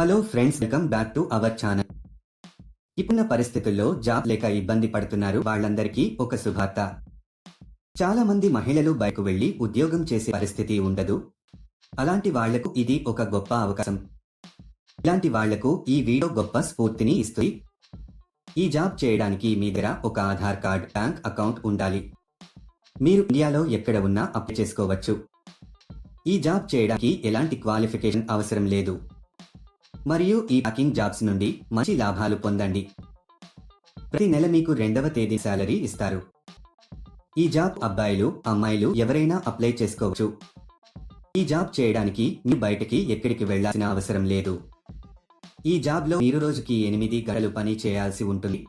Hello friends welcome back to our channel. ఇప్పుడున్న పరిస్థితుల్లో job లేక ఇబ్బంది పడుతున్నారు వాళ్ళందరికీ ఒక శుభార్త. చాలా మంది మహిళలు బయటకు వెళ్ళి ఉద్యోగం చేసే పరిస్థితి ఉండదు. అలాంటి వాళ్ళకు ఇది ఒక గొప్ప అవకాశం. ఇలాంటి వాళ్ళకు ఈ వీడియో గొప్ప స్ఫూర్తిని ఇస్తుంది. ఈ జాబ్ చేయడానికి మీ దగ్గర ఒక ఆధార్ కార్డ్ బ్యాంక్ అకౌంట్ ఉండాలి. మీరు ఇండియాలో ఎక్కడ ఉన్నా అప్లై చేసుకోవచ్చు. ఈ జాబ్ చేయడానికి ఎలాంటి క్వాలిఫికేషన్ అవసరం లేదు. మరియు ఈ ప్యాకింగ్ జాబ్స్ నుండి మంచి లాభాలు పొందండి. ప్రతి నెల మీకు రెండవ తేదీ శాలరీ ఇస్తారు. ఈ జాబ్ అబ్బాయిలు అమ్మాయిలు ఎవరైనా అప్లై చేసుకోవచ్చు. ఈ జాబ్ చేయడానికి మీ బయటకి ఎక్కడికి వెళ్ళాల్సిన అవసరం లేదు. ఈ జాబ్లో మీరు రోజుకి ఎనిమిది గంటలు పని చేయాల్సి ఉంటుంది.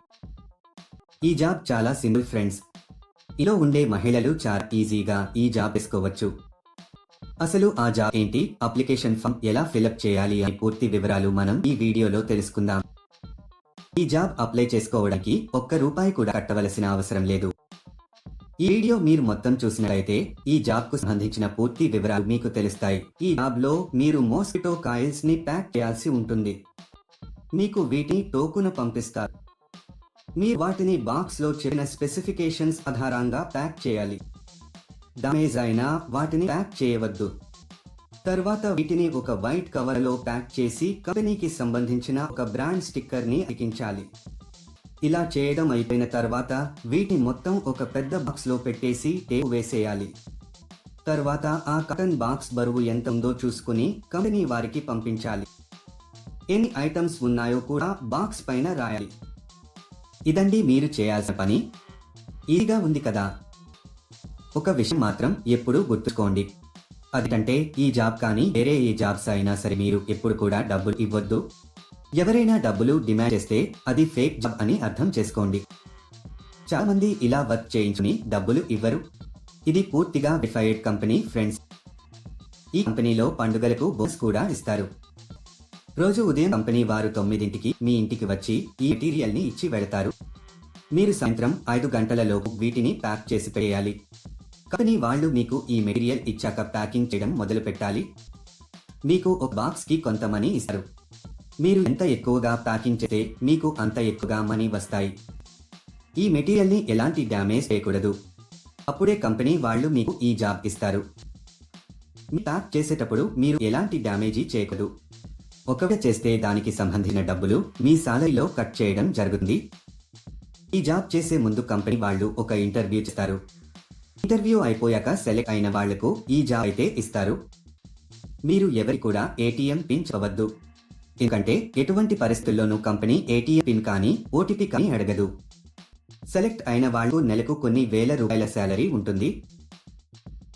ఈ జాబ్ చాలా సింగిల్ ఫ్రెండ్స్ ఇలా ఉండే మహిళలు చాలా ఈజీగా ఈ జాబ్ వేసుకోవచ్చు అసలు ఆ జాబ్ ఏంటి? అప్లికేషన్ ఫామ్ ఎలా ఫిలప్ చేయాలి అని పూర్తి వివరాలు మనం ఈ వీడియోలో తెలుసుకుందాం. ఈ జాబ్ అప్లై చేసుకోవడానికి ఒక్క రూపాయి కూడా కట్టవలసిన అవసరం లేదు. ఈ వీడియో మీరు మొత్తం చూసినట్లయితే ఈ జాబ్కు సంబంధించిన పూర్తి వివరాలు మీకు తెలుస్తాయి. ఈ జాబ్లో మీరు మోస్కిటో కాయిల్స్ని ప్యాక్ చేయాల్సి ఉంటుంది. మీకు వీటిని టోకున పంపిస్తారు. మీరు వాటిని బాక్స్లో చెప్పిన స్పెసిఫికేషన్స్ ఆధారంగా ప్యాక్ చేయాలి. డామేజ్ అయినా వాటిని ప్యాక్ చేయవద్దు. తర్వాత వీటిని ఒక వైట్ కవర్లో ప్యాక్ చేసి కంపెనీకి సంబంధించిన ఒక బ్రాండ్ స్టిక్కర్ని అతికించాలి. ఇలా చేయడం అయిపోయిన తర్వాత వీటిని మొత్తం ఒక పెద్ద బాక్స్లో పెట్టేసి టేపు వేసేయాలి. తర్వాత ఆ కాటన్ బాక్స్ బరువు ఎంత ఉందో చూసుకుని కంపెనీ వారికి పంపించాలి. ఎన్ని ఐటమ్స్ ఉన్నాయో కూడా బాక్స్ పైన రాయాలి. ఇదండి మీరు చేయాల్సిన పని. ఈగా ఉంది కదా. ఒక విషయం మాత్రం ఎప్పుడూ గుర్తుకోండి అదంటే ఈ జాబ్ కానీ వేరే ఏ జాబ్స్ అయినా సరే మీరు ఎప్పుడు కూడా డబ్బులు ఇవ్వద్దు. ఎవరైనా డబ్బులు డిమాండ్ చేస్తే అది ఫేక్ జాబ్ అని అర్థం చేసుకోండి. చాలా మంది ఇలా వర్క్ చేయించుని డబ్బులు ఇవ్వరు. ఇది పూర్తిగా వెరిఫైడ్ కంపెనీ ఫ్రెండ్స్. ఈ కంపెనీలో పండుగలకు బోనస్ కూడా ఇస్తారు. రోజు ఉదయం కంపెనీ వారు తొమ్మిదింటికి మీ ఇంటికి వచ్చి ఈ మెటీరియల్ని ఇచ్చి వెళతారు. మీరు సాయంత్రం ఐదు గంటలలోపు వీటిని ప్యాక్ చేసి పెట్టేయాలి. కంపెనీ వాళ్ళు మీకు ఈ మెటీరియల్ ఇచ్చాక ప్యాకింగ్ చేయడం మొదలు పెట్టాలి మీకు ఒక బాక్స్కి కొంత మనీ ఇస్తారు. మీరు ఎంత ఎక్కువగా ప్యాకింగ్ చేస్తే మీకు అంత ఎక్కువగా మనీ వస్తాయి. ఈ మెటీరియల్ని ఎలాంటి డ్యామేజ్ చేయకూడదు. అప్పుడే కంపెనీ వాళ్ళు మీకు ఈ జాబ్ ఇస్తారు. మీ ప్యాక్ చేసేటప్పుడు మీరు ఎలాంటి డ్యామేజీ చేయకూడదు. ఒకవేళ చేస్తే దానికి సంబంధించిన డబ్బులు మీ సాలరీలో కట్ చేయడం జరుగుతుంది. ఈ జాబ్ చేసే ముందు కంపెనీ వాళ్ళు ఒక ఇంటర్వ్యూ చేస్తారు. ఇంటర్వ్యూ అయిపోయాక సెలెక్ట్ అయిన వాళ్ళకు ఈ జాబ్ అయితే ఇస్తారు. మీరు ఎవరి కూడా ఏటీఎం పిన్ చవద్దు ఎందుకంటే ఎటువంటి పరిస్థితుల్లోనూ కంపెనీ ఏటీఎం పిన్ కానీ ఓటీపీ కానీ అడగదు. సెలెక్ట్ అయిన వాళ్ళు నెలకు కొన్ని వేల రూపాయల శాలరీ ఉంటుంది.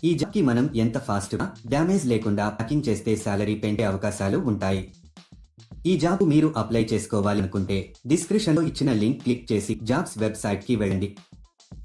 ఈ జాబ్కి మనం ఎంత ఫాస్ట్గా డ్యామేజ్ లేకుండా ప్యాకింగ్ చేస్తే శాలరీ పెంచే అవకాశాలు ఉంటాయి. ఈ జాబ్ మీరు అప్లై చేసుకోవాలనుకుంటే డిస్క్రిప్షన్లో ఇచ్చిన లింక్ క్లిక్ చేసి జాబ్స్ వెబ్సైట్కి వెళ్ళండి.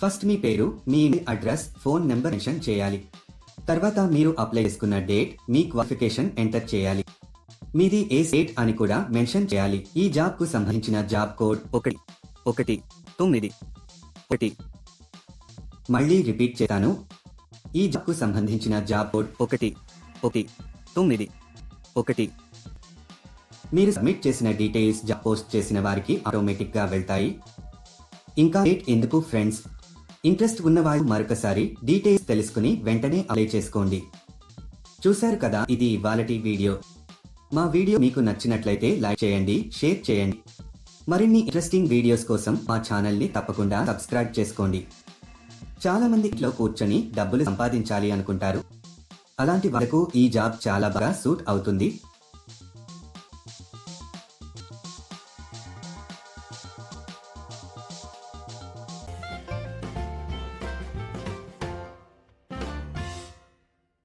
ఫస్ట్ మీ పేరు మీ అడ్రస్ ఫోన్ నెంబర్ మెన్షన్ చేయాలి. తర్వాత మీరు అప్లై చేసుకున్న డేట్ మీ క్వాలిఫికేషన్ ఎంటర్ చేయాలి. మీది ఏ స్టేట్ అని కూడా మెన్షన్ చేయాలి. ఈ జాబ్కు సంబంధించిన జాబ్ కోడ్ ఒకటి ఒకటి తొమ్మిది ఒకటి. మళ్ళీ రిపీట్ చేస్తాను. ఈ జాబ్కు సంబంధించిన జాబ్ కోడ్ ఒకటి ఒకటి తొమ్మిది ఒకటి. మీరు సబ్మిట్ చేసిన డీటెయిల్స్ జాబ్ పోస్ట్ చేసిన వారికి ఆటోమేటిక్గా వెళ్తాయి. ఇంకా డేట్ ఎందుకు ఫ్రెండ్స్ ఇంట్రెస్ట్ ఉన్నవారు మరొకసారి డీటెయిల్స్ తెలుసుకుని వెంటనే అప్లై చేసుకోండి. చూశారు కదా ఇది ఇవాళటి వీడియో. మా వీడియో మీకు నచ్చినట్లయితే లైక్ చేయండి షేర్ చేయండి. మరిన్ని ఇంట్రెస్టింగ్ వీడియోస్ కోసం మా ఛానల్ని తప్పకుండా సబ్స్క్రైబ్ చేసుకోండి. చాలా మంది ఇంట్లో కూర్చొని డబ్బులు సంపాదించాలి అనుకుంటారు. అలాంటి వాళ్ళకు ఈ జాబ్ చాలా బాగా సూట్ అవుతుంది.